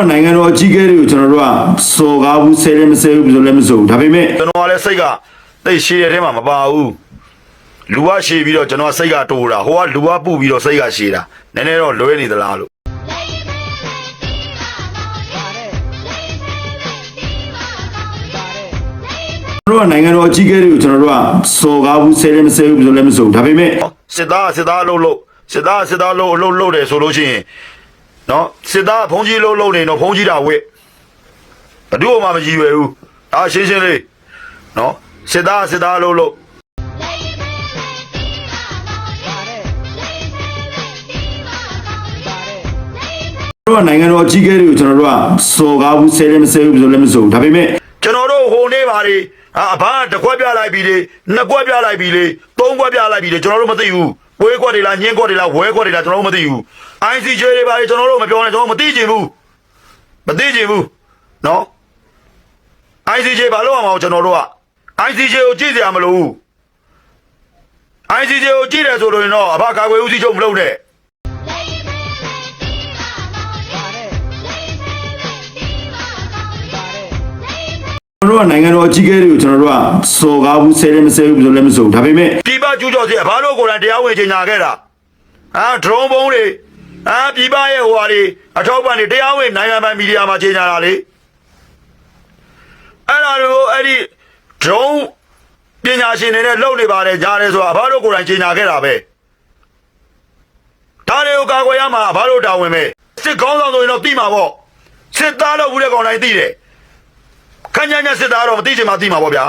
တို့ကနိုင်ငံတော်အကြီးအကဲတွေကိုကျွန်တော်တို့ကစော်ကားဘူးဆဲလည်းမဆဲဘူးဘယ်လိုလည်းမဆိုဘူးဒါပေမဲ့ကျွန်တော်ကလည်းစိတ်ကတိတ်ရှည်တဲ့ထဲမှာမပါဘူးလူကရှည်ပြီးတော့ကျွန်တော်ကစိတ်ကတိုးတာဟိုကလူကပူပြီးတော့စိတ်ကရှည်တာနည်းနည်းတော့လွဲနေသလားလို့တို့ကနိုင်ငံတော်အကြီးအကဲတွေကိုကျွန်တော်တို့ကစော်ကားဘူးဆဲလည်းမဆဲဘူးဘယ်လိုလည်းမဆိုဘူးဒါပေမဲ့နော်စစ်သားကစစ်သားလှုပ်လှုပ်စစ်သားကစစ်သားလှုပ်လှုပ်လှုပ်တယ်ဆိုလို့ရှိရင် နော်စစ်သားကဖုံးကြီးလှုပ်လှုပ်နေတော့ဖုံးကြီးတာဝစ်ဘယ်သူမှမကြည့်ရွယ်ဘူးအာရှင်းရှင်းလေးနော်စစ်သားကစစ်သားလှုပ်လှုပ်တို့ကနိုင်ငံတော်အကြီးအကဲတွေကိုကျွန်တော်တို့ကစော်ကားဘူးဆဲလည်းမဆဲဘူးဘယ်လိုလည်းမဆိုဘူးဒါပေမဲ့ကျွန်တော်တို့ဟိုနေပါလေအာအဘကတစ်ခွက်ပြလိုက်ပြီလေနှစ်ခွက်ပြလိုက်ပြီလေသုံးခွက်ပြလိုက်ပြီလေကျွန်တော်တို့မသိဘူး ဝဲခွက်တွေလားညင်းခွက်တွေလားဝဲခွက်တွေလားကျွန်တော်တို့မသိဘူး ICJ တွေပါလေကျွန်တော်တို့မပြောနဲ့ကျွန်တော်မသိချင်ဘူးမသိချင်ဘူးနော် ICJ ဘာလို့အောင်ကျွန်တော်တို့က ICJ ကိုကြည့်စရာမလိုဘူး ICJ ကိုကြည့်တယ်ဆိုလို့ရင်တော့အဘကာကွယ်ဦးစီးချုပ်မလုပ်နဲ့ တော်တို့ကနိုင်ငံတော်အကြီးအကဲတွေကိုကျွန်တော်တို့ကစော်ကားဘူးဆဲလည်းမဆဲဘူးဘယ်လိုလည်းမဆိုဘူးဒါပေမဲ့ပြည်ပကျူးကျော်စီဘာလို့ကိုယ်တိုင်တရားဝင်ကြေညာခဲ့တာအာဒရုန်းဘုံတွေအာပြည်ပရဲ့ဟိုဟာတွေအထောက်ပံ့တွေတရားဝင်နိုင်ငံပိုင်မီဒီယာမှာကြေညာတာလေအဲ့ဒါတွေကိုအဲ့ဒီဒရုန်းပညာရှင်တွေနဲ့လုပ်နေပါတယ်ကြားတယ်ဆိုတာဘာလို့ကိုယ်တိုင်ကြေညာခဲ့တာပဲဒါတွေကိုကာကွယ်ရမှာဘာလို့တာဝန်ပဲစစ်ကောင်းဆောင်ဆိုရင်တော့သိမှာပေါ့စစ်သားတော့ဘူးတဲ့ကောင်တိုင်းသိတယ် ခန်းညံ့ညံ့စစ်သားတော့မသိချင်မှသိမှာပေါ့ဗျာ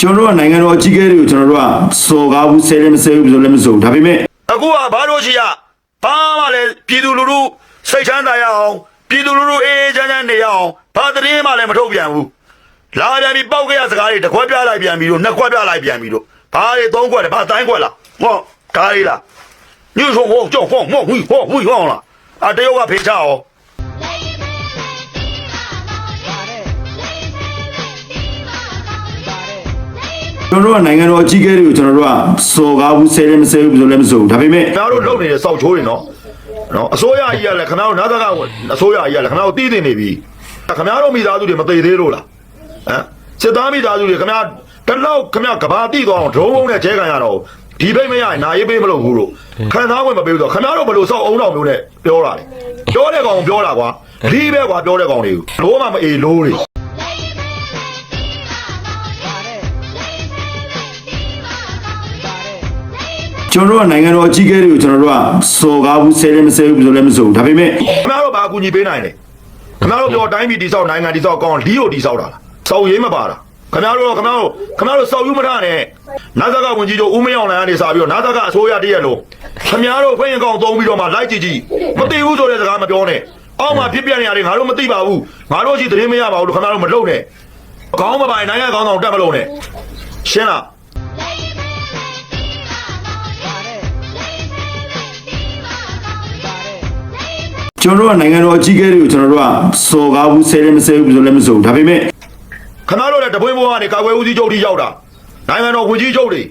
ကျွန်တော်တို့ကနိုင်ငံတော်အကြီးအကဲတွေကိုကျွန်တော်တို့ကစော်ကားဘူးဆဲလည်းမဆဲဘူးဘယ်လိုလည်းမဆိုဘူးဒါပေမဲ့အခုကဘာလို့ရှိရဘာမှလည်းပြည်သူလူထုစိတ်ချမ်းသာရအောင်ပြည်သူလူထုအေးအေးချမ်းချမ်းနေရအောင်ဘာသတင်းမှလည်းမထုတ်ပြန်ဘူးလာပြန်ပြီးပောက်ကရစကားတွေတစ်ခွက်ပြလိုက်ပြန်ပြီးတော့နှစ်ခွက်ပြလိုက်ပြန်ပြီးတော့ဘာတွေသုံးခွက်တယ်ဘာတိုင်းခွက်လားဟောဒါလေးလား ညှို့ဆုံးဟောကြောက်ဟောမောဝီဟောဝီဟောလားအတယောက်ကဖေချအောင်ကျွန်တော်တို့ကနိုင်ငံတော်အကြီးအကဲတွေကိုကျွန်တော်တို့ကစော်ကားဘူးဆဲလည်းမဆဲဘူးဘယ်လိုလည်းမဆိုဘူးဒါပေမဲ့ခင်ဗျားတို့လုပ်နေတဲ့စောက်ချိုးတွေနော်နော်အစိုးရကြီးကလည်းခင်ဗျားတို့နာသကအစိုးရကြီးကလည်းခင်ဗျားတို့တည်တည်နေပြီခင်ဗျားတို့မိသားစုတွေမသေးသေးလို့လားဟမ်စစ်သားမိသားစုတွေခင်ဗျားတလောက်ခင်ဗျားကဘာတိသွားအောင်ဒရုံးဘုံနဲ့ကျဲခံရတော့ ဒီဘိတ်မရရင်နာရေးပေးမလို့ဘူးလို့ခံစားဝင်မပေးဘူးဆိုခင်ဗျားတို့ဘလို့စောက်အုံတော်မျိုးနဲ့ပြောတာလေပြောတဲ့ကောင်ပြောတာကွာလီးပဲကွာပြောတဲ့ကောင်တွေကိုလို့မှမအေးလို့တွေကျွန်တော်တို့ကနိုင်ငံတော်အကြီးအကဲတွေကိုကျွန်တော်တို့ကစော်ကားဘူးဆဲလည်းမဆဲဘူးဘယ်လိုလည်းမဆိုဘူးဒါပေမဲ့ခင်ဗျားတို့ဘာအကူညီပေးနိုင်လဲခင်ဗျားတို့ပြောတိုင်းပြည်တိဆောက်နိုင်ငံတိဆောက်ကောင်းလီးကိုတိဆောက်တာလားစောက်ရေးမပါတာ ခင်ဗျားတို့ခင်ဗျားတို့ခင်ဗျားတို့စောက်ယူမထနဲ့နာဇကဝင်ကြီးတို့ဦးမင်းအောင်လိုင်ကနေစပြီးတော့နာဇကအစိုးရတရက်လို့ခင်ဗျားတို့ခွင့်ရင်ကောင်းသုံးပြီးတော့မှလိုက်ကြည့်ကြည့်မသိဘူးဆိုတဲ့စကားမပြောနဲ့အောက်မှာဖြစ်ပြနေရတယ်ငါတို့မသိပါဘူးငါတို့ရှိသတင်းမရပါဘူးလို့ခင်ဗျားတို့မလုပ်နဲ့အကောင်းမပိုင်နိုင်ငံကောင်းဆောင်တက်မလို့နဲ့ရှင်းလားကျွန်တော်တို့ကနိုင်ငံတော်အကြီးအကဲတွေကိုကျွန်တော်တို့ကစော်ကားဘူးဆဲလည်းမဆဲဘူးဘယ်လိုလည်းမဆိုဘူးဒါပေမဲ့ခင်ဗျား တို့လည်းတပွင့်ဘုံကနေကာကွယ်ဦးစီးချုပ်ထိရောက်တာနိုင်ငံတော်ဝင်ကြီးချုပ်တွေ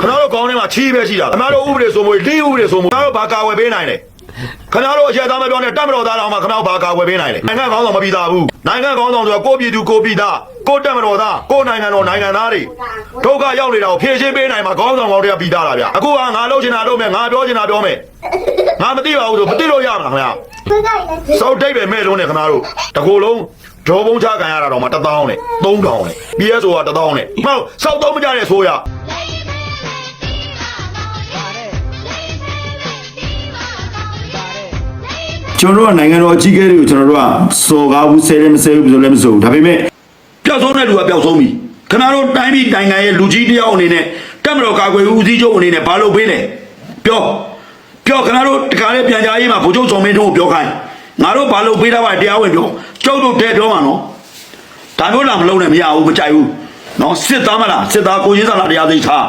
ခင်ဗျားတို့ကောင်းထဲမှာချီးပဲရှိတာခင်ဗျားတို့ဥပဒေစိုးမိုးလေးဥပဒေစိုးမိုးခင်ဗျားတို့ဘာကာကွယ်ပေးနိုင်လဲခင်ဗျားတို့အချက်သားမပြောနဲ့တတ်မတော်သားတော်မှခင်ဗျားတို့ဘာကာကွယ်ပေးနိုင်လဲနိုင်ငံကောင်းဆောင်မပြီးသားဘူးနိုင်ငံကောင်းဆောင်ဆိုတာကိုပြည်သူကိုပြည်သားကိုတတ်မတော်သားကိုနိုင်ငံတော်နိုင်ငံသားတွေဒုက္ခရောက်နေတာကိုဖြည့်ရှင်းပေးနိုင်မှာကောင်းဆောင်ကောင်းတွေကပြီးသားလားဗျအခုကငါလုပ်ချင်တာလုပ်မယ်ငါပြောချင်တာပြောမယ်ငါမသိပါဘူးဆိုမသိလို့ရမှာခင်ဗျာစောက်တိတ်ပဲမဲ့လုံးနဲ့ခင်ဗျားတို့တကူလုံး ဒရောဘုံချခံရတာတော့မှ1000နဲ့3000နဲ့ PSO က1000နဲ့မဟုတ်စောက်တော့မကြတဲ့ဆိုရကျွန်တော်တို့ကနိုင်ငံတော်အကြီးအကဲတွေကိုကျွန်တော်တို့ကစော်ကားဘူးဆဲလည်းမဆဲဘူးဘယ်လိုလည်းမဆိုဘူးဒါပေမဲ့ပျောက်ဆုံးတဲ့လူကပျောက်ဆုံးပြီခင်ဗျားတို့တိုင်းပြည်နိုင်ငံရဲ့လူကြီးတယောက်အနေနဲ့တက်မတော်ကာကွယ်ဦးစီးချုပ်အနေနဲ့ဘာလုပ်ပေးလဲပြောပြောခင်ဗျားတို့တခါလေးပြန်ကြားရေးမှာဗိုလ်ချုပ်စော်မင်းတို့ကိုပြောခိုင်းငါတို့ဘာလုပ်ပေးတာပါတရားဝင်ပြော ကျုပ်တို့တဲပြောမှာနော်ဒါမျိုးလာမလုံးနဲ့မရဘူးမကြိုက်ဘူးနော်စစ်သားမလားစစ်သားကိုရင်းသားလားတရားသိထား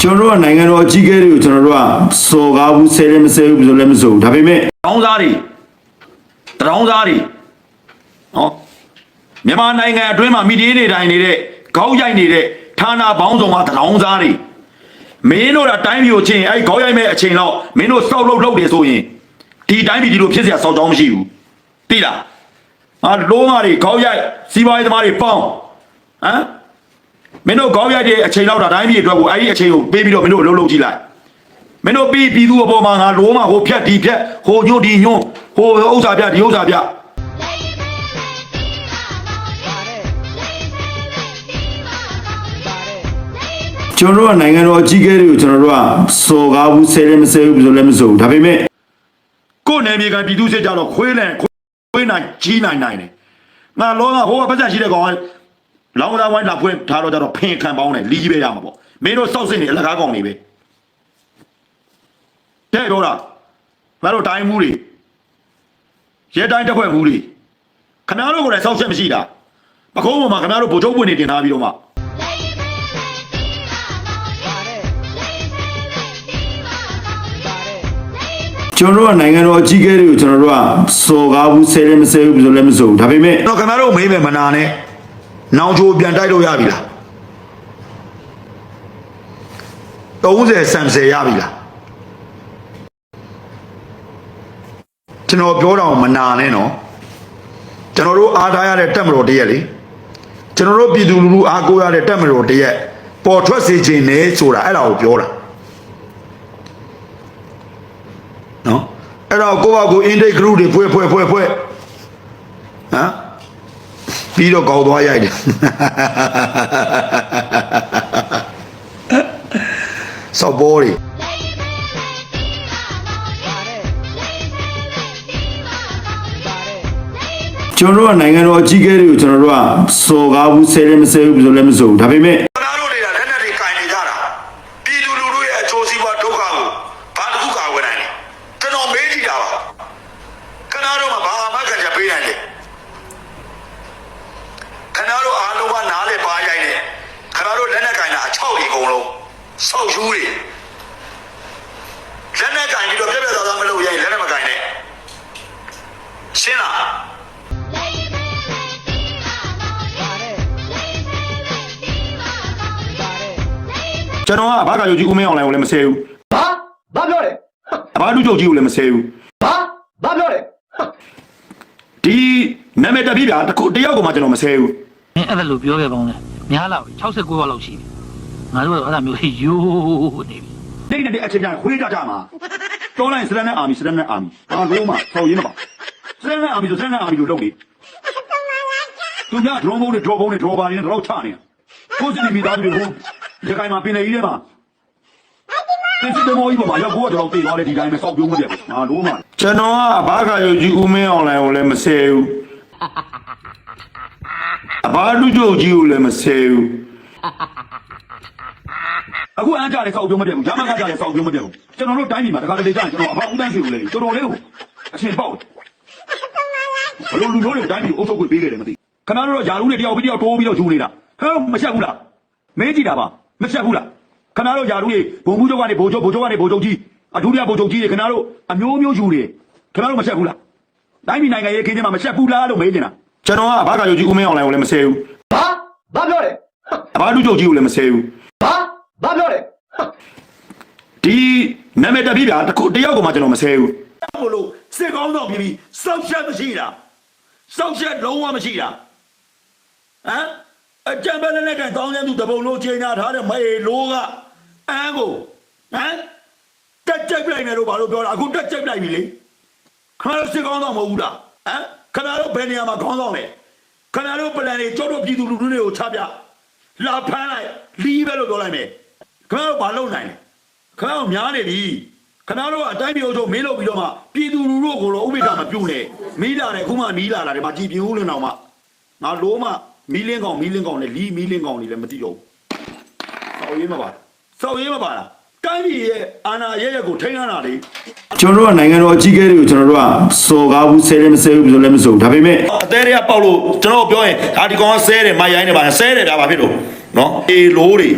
ကျွန်တော်တို့ကနိုင်ငံတော်အကြီးအကဲတွေကိုကျွန်တော်တို့ကစော်ကားဘူးဆဲလည်းမဆဲဘူးဘယ်လိုလည်းမဆိုဘူးဒါပေမဲ့တောင်းစားတွေတောင်းစားတွေနော်မြန်မာနိုင်ငံအတွင်းမှာမိဒီနေတိုင်းနေတဲ့ခေါင်းရိုက်နေတဲ့ဌာနပေါင်းစုံကတရောင်းစားတွေ မင်းတို့ကတိုင်းပြည်ကိုချင်းအဲ့ခေါင်းရိုက်မဲ့အချိန်တော့မင်းတို့စောက်လုပ်လုပ်တယ်ဆိုရင်ဒီတိုင်းပြည်ဒီလိုဖြစ်เสียစောက်ကြောင်းမရှိဘူးသိလားအာလုံးမာတွေခေါင်းရိုက်စီးပွားရေးသမားတွေပေါင်းဟမ်မင်းတို့ခေါင်းရိုက်တဲ့အချိန်တော့ဒါတိုင်းပြည်အတွက်ကိုအဲ့ဒီအချိန်ကိုပေးပြီးတော့မင်းတို့အလုပ်လုပ်ကြည့်လိုက်မင်းတို့ပြီးပြည်သူအပေါ်မှာငါလုံးမဟိုဖြတ်ဒီဖြတ်ဟိုညွန့်ဒီညွန့်ဟိုဥစ္စာပြဒီဥစ္စာပြ ကျွန်တော်တို့ကနိုင်ငံတော်အကြီးအကဲတွေကိုကျွန်တော်တို့ကစော်ကားဘူးဆဲတယ်မဆဲဘူးဆိုလည်းမဆိုဘူးဒါပေမဲ့ကိုယ်နယ်မြေကပြည်သူစစ်ကြတော့ခွေးလန်ခွေးနိုင်ကြီးနိုင်နိုင်တယ်ငါလောကဟိုကပတ်သက်ရှိတဲ့ကောင်ကလောင်းသားဝိုင်းလာဖွင့်ထားတော့ကြတော့ဖင်ခံပေါင်းတယ်လီးကြီးပဲရမှာပေါ့မင်းတို့စောက်စစ်နေအလကားကောင်တွေပဲတဲ့တော့လားငါတို့တိုင်းမှုတွေရဲတိုင်းတက်ဖွဲ့မှုတွေခင်ဗျားတို့ကိုယ်တိုင်စောက်ချက်မရှိတာပကုံးပေါ်မှာခင်ဗျားတို့ဗိုလ်ချုပ်ပွင့်နေတင်ထားပြီးတော့မှ ကျွန်တော်တို့ကနိုင်ငံတော်အကြီးအကဲတွေကိုကျွန်တော်တို့ကစော်ကားဘူးဆဲတယ်မဆဲဘူးဆိုလည်းမဆိုဘူးဒါပေမဲ့တော့ခင်ဗျားတို့မေးမယ်မနာနဲ့နောင်ချိုပြန်တိုက်လို့ရပြီလား30ဆန်ဆယ်ရပြီလားကျွန်တော်ပြောတော့မနာနဲ့နော်ကျွန်တော်တို့အားထားရတဲ့တက်မတော်တရက်လေကျွန်တော်တို့ပြည်သူလူထုအားကိုးရတဲ့တက်မတော်တရက်ပေါ်ထွက်စေခြင်းနဲ့ဆိုတာအဲ့ဒါကိုပြောတာ နော်အဲ့တော့ကိုယ့်ဘာကို intake group တွေဖွဲ့ဖွဲ့ဖွဲ့ဖွဲ့ဟမ်ပြီးတော့ကောက်သွားရိုက်တယ်စောက်ဘောတွေကျွန်တော်တို့ကနိုင်ငံတော်အကြီးအကဲတွေကိုကျွန်တော်တို့ကစော်ကားဘူးဆဲတယ်မဆဲဘူးဆိုလည်းမဆိုဘူးဒါပေမဲ့ခဏတို့တွေကလက်နက်တွေကင်နေကြတာပြည်သူလူထုရဲ့အကျိုးစီးပွားဒုက္ခကိုဘာတစ်ခုကာဝယ်နိုင်လဲကျွန် တော်မေးကြည့်တာပါခဏတို့မှာဘာမှခံချက်ပေးနိုင်လဲခဏတို့အားလုံးကနားလေပါရိုက်နေခဏတို့လက်နက်ကင်တာအချောက်ကြီးအကုန်လုံးဆောက်ယူတွေလက်နက်ကင်ပြီးတော့ပြက်ပြက်သားသားမလုပ်ရင်လက်နက်မကင်နဲ့ရှင်းလားကျွန်တော်ကဘာကရုပ်ကြီးဦးမင်းအောင်လိုင်းကိုလည်းမဆဲဘူးဘာဘာပြောတယ်အ ဘာလူချုပ်ကြီးကိုလည်းမဆဲဘူးဘာဘာပြောတယ်ဒီနာမည်တက်ပြီးဗျာတစ်ခုတယောက်ကမှကျွန်တော်မဆဲဘူးမင်းအဲ့ဒါလိုပြောခဲ့ပေါင်းလဲများလာပြီ69ရောက်လောက်ရှိပြီငါတို့ကတော့အဲ့ဒါမျိုးကြီးယိုးနေပြီတိတ်နဲ့အချင်းချင်းခွေးကြကြမှာတော်လိုက်စရန်နဲ့အာမီစရန်နဲ့အာမီအာလုံးမှာဆောက်ရင်းမပါစရန်နဲ့အာမီဆိုစရန်နဲ့အာမီလို့လုပ်နေသူများ drone ဘုံနဲ့ drone ဘုံနဲ့ drone ပါနေတော့ချနေတာကိုစစ်တီဗီသားတွေဟိုဒီကိုင်မှာပင်လေကြီးထဲမှာ တင်စစ်တော်ကြီးပေါ်မှာရောက်ကိုကတော့တေသွားတယ်ဒီတိုင်းပဲစောက်ပြုံးမှုတယ်ငါလုံးမှာကျွန်တော်ကဘာကရုပ်ကြီးဦးမင်းအောင်လိုင်းကိုလည်းမဆဲဘူးအဘာလူချုပ်ကြီးကိုလည်းမဆဲဘူးအခုအန်းကြတဲ့စောက်ပြုံးမပြတ်ဘူးရမကကြတဲ့စောက်ပြုံးမပြတ်ဘူးကျွန်တော်တို့တိုင်းပြည်မှာတခါတလေကြာရင်ကျွန်တော်အဖေဦးတန်းစီကိုလေတော်တော်လေးကိုအရှင်ပေါက်ဘလို့လူမျိုးတွေတိုင်းပြည်ကိုအုပ်ချုပ်ခွင့်ပေးခဲ့တယ်မသိခဏတော့ယာလူတွေတယောက်ပြီးတယောက်တိုးပြီးတော့ဂျူနေတာခဏမရှက်ဘူးလားမင်းကြည့်တာပါမရှက်ဘူးလား ခဏတော့ယာလူတွေဘုံမှုချုပ်ကနေဘုံချုပ်ဘုံချုပ်ကနေဘုံချုပ်ကြီးအဒုတိယဘုံချုပ်ကြီးတွေခဏတို့အမျိုးမျိုးယူနေခဏတို့မရှက်ဘူးလားတိုင်းပြည်နိုင်ငံရေးခင်းချင်းမှာမရှက်ဘူးလားလို့မေးနေတာကျွန်တော်ကဘာကရုပ်ကြီးဦးမင်းအောင်လိုင်းကိုလည်းမဆဲဘူးဘာဘာပြောတယ်အဘာလူချုပ်ကြီးကိုလည်းမဆဲဘူးဘာဘာပြောတယ်ဒီနာမည်တက်ပြီးဗျာတစ်ခုတယောက်ကမှကျွန်တော်မဆဲဘူးဘလို့စစ်ကောင်းတော့ပြီးပြီးစောက်ချက်မရှိတာစောက်ချက်လုံးဝမရှိတာဟမ်အကြံပဲလည်းလည်းတောင်းရသူတပုံလုံးချိန်နာထားတဲ့မေလိုက အန်းကိုဟမ်တက်ကြိုက်ပလိုက်နေလို့ဘာလို့ပြောတာအခုတက်ကြိုက်ပလိုက်ပြီလေခဏတော့စစ်ကောင်းတော့မဟုတ်ဘူးလားဟမ်ခဏတော့ဘယ်နေရာမှာခေါင်းဆောင်လဲခဏတော့ပလန်တွေကြောက်တော့ပြည်သူလူထုတွေကိုချပြလာဖမ်းလိုက်လီးပဲလို့ပြောလိုက်မယ်ခဏတော့ဘာလုပ်နိုင်လဲခဏတော့များနေပြီခဏတော့အတိုင်းပြည်အုပ်ချုပ်မင်းလုပ်ပြီးတော့မှပြည်သူလူထုကိုတော့ဥပိ္ပခမပြုတ်နဲ့မီးလာတယ်ခုမှမီးလာတာဒီမှာကြည်ပြင်းဦးလင်းအောင်မှငါလိုမှမီးလင်းကောင်မီးလင်းကောင်နဲ့လီးမီးလင်းကောင်တွေလည်းမသိတော့ဘူးစောက်ရေးမပါ စောက်ရေးမပါလားတိုင်းပြည်ရဲ့အာဏာရဲ့ရဲ့ကိုထိန်းရတာလေကျွန်တော်တို့ကနိုင်ငံတော်အကြီးအကဲတွေကိုကျွန်တော်တို့ကစော်ကားဘူးဆဲတယ်မဆဲဘူးဆိုလည်းမဆိုဘူးဒါပေမဲ့အသေးတွေကပေါက်လို့ကျွန်တော်ပြောရင်ဒါဒီကောင်ကဆဲတယ်မရိုင်းနေပါနဲ့ဆဲတယ်ဗျာဘာဖြစ်လို့နော်အေးလိုးတွေ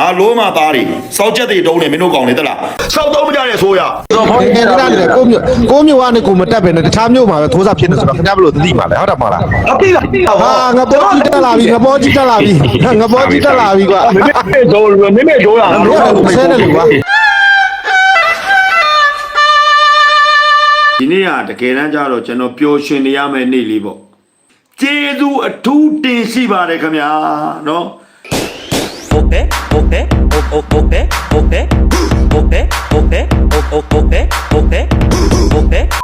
အာလို့မသားတွေစောက်ချက်တွေတုံးနေမင်းတို့ကောင်လေတက်လားစောက်သုံးမကြတဲ့ဆိုရတော့ဘောကဲဒါလည်းကိုမျိုးကိုမျိုးကနေကိုမတက်ပဲနဲ့တခြားမျိုးမှာပဲထိုးစားဖြစ်နေဆိုတော့ခင်ဗျားဘယ်လိုသတိမှာလဲဟုတ်တယ်မလားအပိကဟာဟာငါဘောကြီးတက်လာပြီငါဘောကြီးတက်လာပြီငါဘောကြီးတက်လာပြီကွာမင်းမေဒိုးမင်းမေဒိုးရအောင်ဘယ်လိုဆဲနေလဲကွာဒီနေ့ကတကယ်တမ်းကျတော့ကျွန်တော်ပျော်ရွှင်နေရမယ့်နေ့လေးပေါ့ကျေးဇူးအထူးတင်ရှိပါတယ်ခင်ဗျာ 오페 오페 오페 오페 오페 오페 오페 오페 오페 오페